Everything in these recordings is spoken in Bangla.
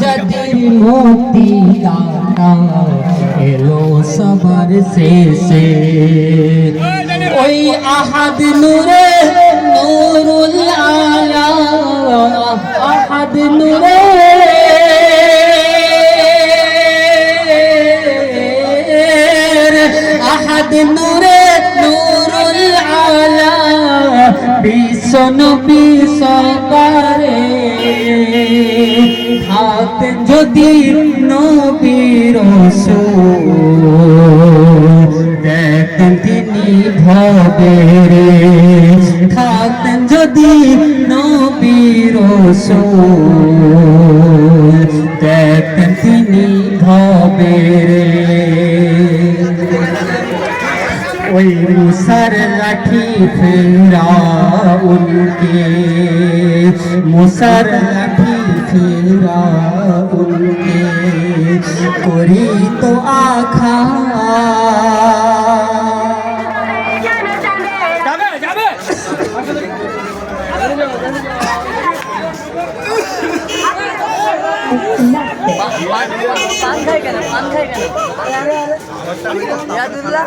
যাদের মুক্তি দাতা এলো সবার শেষে ওই আহাদ নূরে নূরুল আলা, আহাদ নূরে আহাদ নূরে নূরুল আলা বিশ্ব নবী থাকতেন যদি নবীর দেখতেন তিনি ভবেরে। থাকতেন যদি নবীর দেখতেন তিনি ভবেরে। ওই মুসার লাঠি ফেরা উনকে মুসার লাঠি ফেরা উনকে করি তো আখা। পান খাই কেন পান খাই কেন ইয়াদুল্লাহ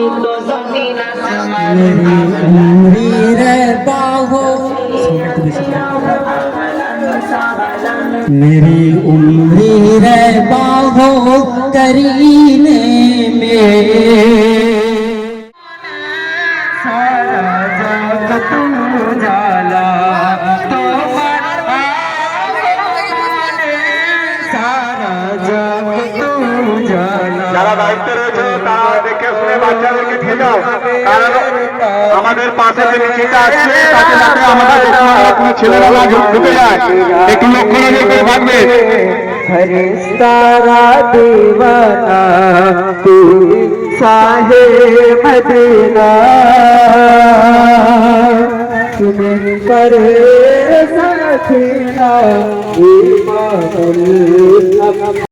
মুখরিত জমিন আসমান मेरी उम्री रे बाहो मेरी उम्री रे बाहो करीने में सारा जगत उजाला যারা দায়িত্বে রয়েছে, তারা দেখে শুনে বাচ্চাদেরকে দিয়ে দাও কারণ আমাদের পাশে যে নিচেটা আসছে তাতে যাতে আমাদের কোনো ছেলেরা ঢুকে যায় একটু লক্ষ্য রেখে থাকবে। ফরিস্তারা দেবানা সাহে মদিনা। তুমি করে সাথিনা